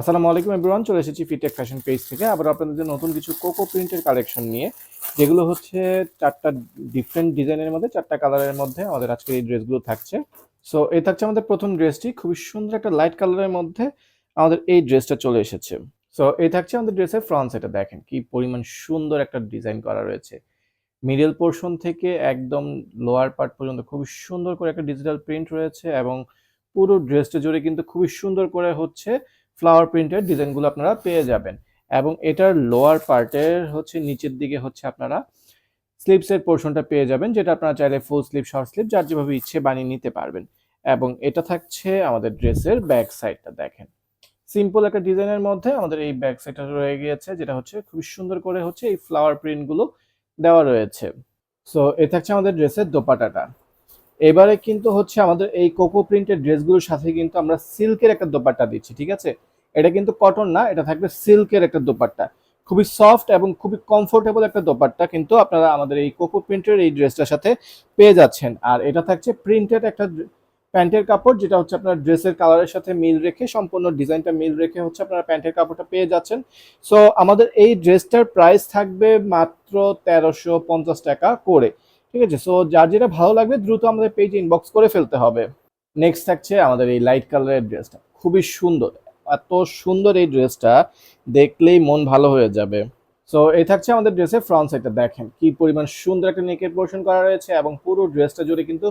আসসালামু আলাইকুম এভরিওয়ান চলে এসেছি ফিটেক ফ্যাশন পেজ থেকে। আবার আপনাদের নতুন কিছু কোকো প্রিন্টের কালেকশন নিয়ে, যেগুলো হচ্ছে চারটা ডিফারেন্ট ডিজাইনের মধ্যে, চারটা কালারের মধ্যে আমাদের আজকে এই ড্রেসগুলো থাকছে। সো এই থাকছে আমাদের প্রথম ড্রেসটি খুবই সুন্দর একটা লাইট কালারের মধ্যে আমাদের এই ড্রেসটা চলে এসেছে। সো এই থাকছে আমাদের ড্রেসের ফ্রন্ট এটা দেখেন কি পরিমাণ সুন্দর একটা ডিজাইন করা রয়েছে। মিডল পোর্শন থেকে একদম লোয়ার পার্ট পর্যন্ত খুবই সুন্দর করে একটা ডিজিটাল প্রিন্ট রয়েছে এবং পুরো ড্রেসটা জুড়ে কিন্তু খুবই সুন্দর করে হচ্ছে ফ্লাওয়ার প্রিন্টের ডিজাইনগুলো আপনারা পেয়ে যাবেন। এবং এটার লোয়ার পার্টের হচ্ছে নিচের দিকে হচ্ছে আপনারা স্লিপসের পোর্শনটা পেয়ে যাবেন, যেটা আপনারা চাইলে ফুল স্লিপ শর্ট স্লিপ যার যেভাবে ইচ্ছে বানিয়ে নিতে পারবেন। এবং এটা থাকছে আমাদের ড্রেসের ব্যাক সাইডটা দেখেন। সিম্পল একটা ডিজাইনের মধ্যে আমাদের এই ব্যাক সাইডটা রয়ে গিয়েছে, যেটা হচ্ছে খুবই সুন্দর করে হচ্ছে এই ফ্লাওয়ার প্রিন্টগুলো দেওয়া রয়েছে। সো এ থাকছে আমাদের ড্রেসের দোপাটাটা। এবারে কিন্তু হচ্ছে আমাদের এই কোকো প্রিন্টের ড্রেসগুলোর সাথে কিন্তু আমরা সিল্কের একটা দোপাট্টা দিচ্ছি, ঠিক আছে? এটা কিন্তু কটন না, এটা থাকবে সিল্কের একটা দোপাট্টা। খুবই সফট এবং খুবই কমফোর্টেবল একটা দোপাট্টা কিন্তু আপনারা আমাদের এই কোকো প্রিন্টের এই ড্রেসটার সাথে পেয়ে যাচ্ছেন। আর এটা থাকছে প্রিন্টেড একটা প্যান্টের কাপড়, যেটা হচ্ছে আপনার ড্রেসের কালারের সাথে মিল রেখে, সম্পূর্ণ ডিজাইনটা মিল রেখে হচ্ছে আপনারা প্যান্টের কাপড়টা পেয়ে যাচ্ছেন। সো আমাদের এই ড্রেসটার প্রাইস থাকবে মাত্র তেরোশো পঞ্চাশ টাকা করে, ঠিক আছে? সো যার যেটা ভালো লাগবে দ্রুত আমাদের পেজে ইনবক্স করে ফেলতে হবে। নেক্সট থাকছে আমাদের এই লাইট কালারের ড্রেসটা খুবই সুন্দর। এত সুন্দর এই ড্রেসটা, দেখলেই মন ভালো হয়ে যাবে। সো এই থাকছে আমাদের ড্রেসের ফ্রন্ট সাইডটা দেখেন কি পরিমাণ সুন্দর একটা নেকের পোর্শন করা রয়েছে এবং পুরো ড্রেসটা জুড়ে কিন্তু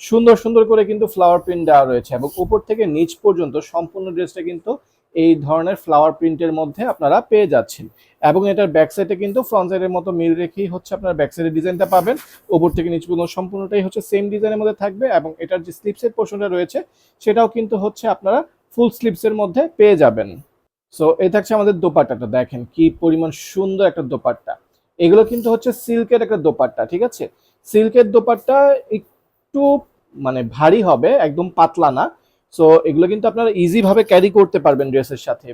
সুন্দর সুন্দর করে কিন্তু ফ্লাওয়ার প্রিন্ট দেওয়া রয়েছে এবং উপর থেকে নিচ পর্যন্ত সম্পূর্ণ ড্রেসটা কিন্তু এই ধরনের ফ্লাওয়ার প্রিন্টের মধ্যে আপনারা পেয়ে যাচ্ছেন। এবং এটার ব্যাক সাইডে কিন্তু ফ্রন্ট সাইডের মতো মিল রেখেই হচ্ছে আপনার ব্যাক সাইডের ডিজাইনটা পাবেন। উপর থেকে নিচ পর্যন্ত সম্পূর্ণটাই হচ্ছে সেম ডিজাইনের মধ্যে থাকবে এবং এটার যে স্লিপসের পোর্শনটা রয়েছে, সেটাও কিন্তু হচ্ছে আপনারা ফুল স্লিপসের মধ্যে পেয়ে যাবেন। সো এই থাকছে আমাদের দোপাট্টাটা, দেখেন কি পরিমাণ সুন্দর একটা দোপাট্টা। এগুলো কিন্তু হচ্ছে সিল্কের একটা দোপাট্টা, ঠিক আছে? সিল্কের দোপাট্টা একটু মানে ভারী হবে, একদম পাতলা না। সো এগুলো কিন্তু আপনারা ইজি ভাবে ক্যারি করতে পারবেন ড্রেসের সাথে।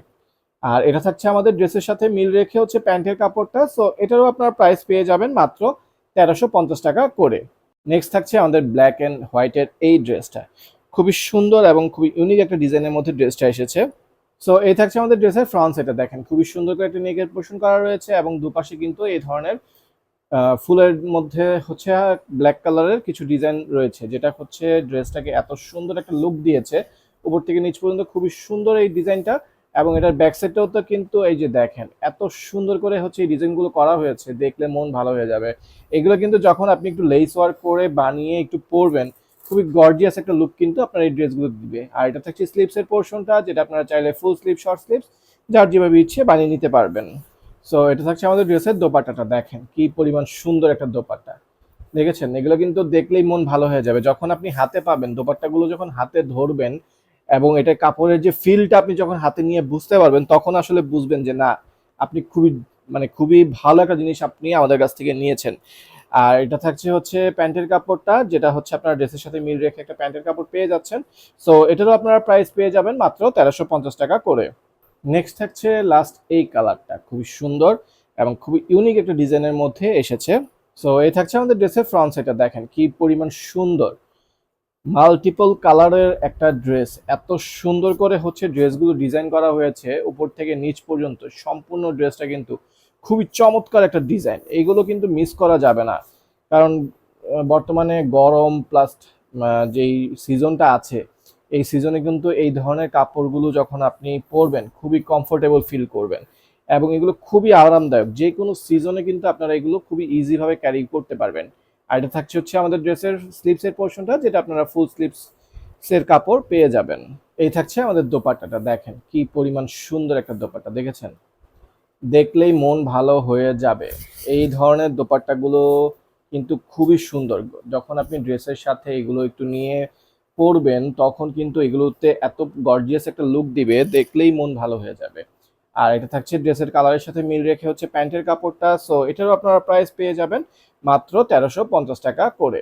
আর এটা থাকছে আমাদের ড্রেসের সাথে মিল রেখে হচ্ছে প্যান্টের কাপড়টা। সো এটারও আপনারা প্রাইস পেয়ে যাবেন মাত্র তেরোশো টাকা করে। নেক্সট থাকছে আমাদের ব্ল্যাক অ্যান্ড হোয়াইটের এই ড্রেসটা খুবই সুন্দর এবং খুবই ইউনিক একটা ডিজাইনের মধ্যে ড্রেসটা এসেছে। সো এই থাকছে আমাদের ড্রেসের ফ্রন্ট সেটা দেখেন। খুবই সুন্দর করে একটা নেকের পোর্শন করা রয়েছে এবং দুপাশে কিন্তু এই ধরনের ফুলের মধ্যে হচ্ছে ব্ল্যাক কালারের কিছু ডিজাইন রয়েছে, যেটা হচ্ছে ড্রেসটাকে এত সুন্দর একটা লুক দিয়েছে। উপর থেকে নিচ পর্যন্ত খুবই সুন্দর এই ডিজাইনটা এবং এটার ব্যাক সাইডটাও তো কিন্তু এই যে দেখেন, এত সুন্দর করে হচ্ছে এই ডিজাইনগুলো করা হয়েছে, দেখলে মন ভালো হয়ে যাবে। এগুলো কিন্তু যখন আপনি একটু লেস ওয়ার্ক করে বানিয়ে একটু পরবেন খুবই গর্জিয়াস একটা লুক কিন্তু আপনার এই ড্রেসগুলো দিবে। আর এটা থাকছে স্লিপসের পোর্শনটা যেটা আপনারা চাইলে ফুল স্লিপ শর্ট স্লিপস যার যেভাবে ইচ্ছে বানিয়ে নিতে পারবেন। সো এটা থাকছে আমাদের ড্রেসের দোপাট্টাটা, দেখেন কি পরিমাণ সুন্দর একটা দোপাট্টা। দেখেছেন? এগুলো কিন্তু দেখলেই মন ভালো হয়ে যাবে। যখন আপনি হাতে পাবেন, দোপাট্টাগুলো যখন হাতে ধরবেন এবং এটা কাপড়ের যে ফিলটা আপনি যখন হাতে নিয়ে বুঝতে পারবেন, তখন আসলে বুঝবেন যে, না, আপনি খুবই মানে খুবই ভালো একটা জিনিস আপনি আমাদের কাছ থেকে নিয়েছেন। আর এটা থাকছে হচ্ছে প্যান্টের কাপড়টা, যেটা হচ্ছে আপনার ড্রেসের সাথে মিল রেখে একটা প্যান্টের কাপড় পেয়ে যাচ্ছেন। সো এটারও আপনারা প্রাইস পেয়ে যাবেন মাত্র তেরোশো টাকা করে। নেক্সট থাকছে লাস্ট এই কালারটা খুবই সুন্দর এবং খুবই ইউনিক একটা ডিজাইনের মধ্যে এসেছে। সো এই থাকছে আমাদের ড্রেসের ফ্রন্ট সাইডটা দেখেন কি পরিমাণ সুন্দর। মাল্টিপল কালারের একটা ড্রেস এত সুন্দর করে হচ্ছে ড্রেসগুলো ডিজাইন করা হয়েছে, উপর থেকে নিচ পর্যন্ত, সম্পূর্ণ ড্রেসটা কিন্তু খুবই চমৎকার একটা ডিজাইন এইগুলো কিন্তু মিস করা যাবে না। কারণ বর্তমানে গরম প্লাস যেই সিজনটা আছে, এই সিজনে কিন্তু এই ধরনের কাপড়গুলো যখন আপনি পরবেন, খুবই কমফোর্টেবল ফিল করবেন। এবং এগুলো খুবই আরামদায়ক। যে কোনো সিজনে কিন্তু আপনারা এগুলো খুবই ইজিভাবে ক্যারি করতে পারবেন। আর এটা থাকছে হচ্ছে আমাদের ড্রেসের স্লিপসের পোর্শনটা যেটা আপনারা ফুল স্লিপসের কাপড় পেয়ে যাবেন। এই থাকছে আমাদের দোপাট্টাটা। দেখেন কি পরিমাণ সুন্দর একটা দোপাট্টা। দেখেছেন? দেখলেই মন ভালো হয়ে যাবে। এই ধরনের দোপাট্টাগুলো কিন্তু খুবই সুন্দর। যখন আপনি ড্রেসের সাথে এগুলো একটু নিয়ে পরবেন, তখন কিন্তু এগুলোতে এত গর্জিয়াস একটা লুক দিবে, দেখলেই মন ভালো হয়ে যাবে। আর এটা থাকছে ড্রেসের কালারের সাথে মিল রেখে হচ্ছে প্যান্টের কাপড়টা। সো এটারও আপনারা প্রাইস পেয়ে যাবেন মাত্র তেরোশো টাকা করে।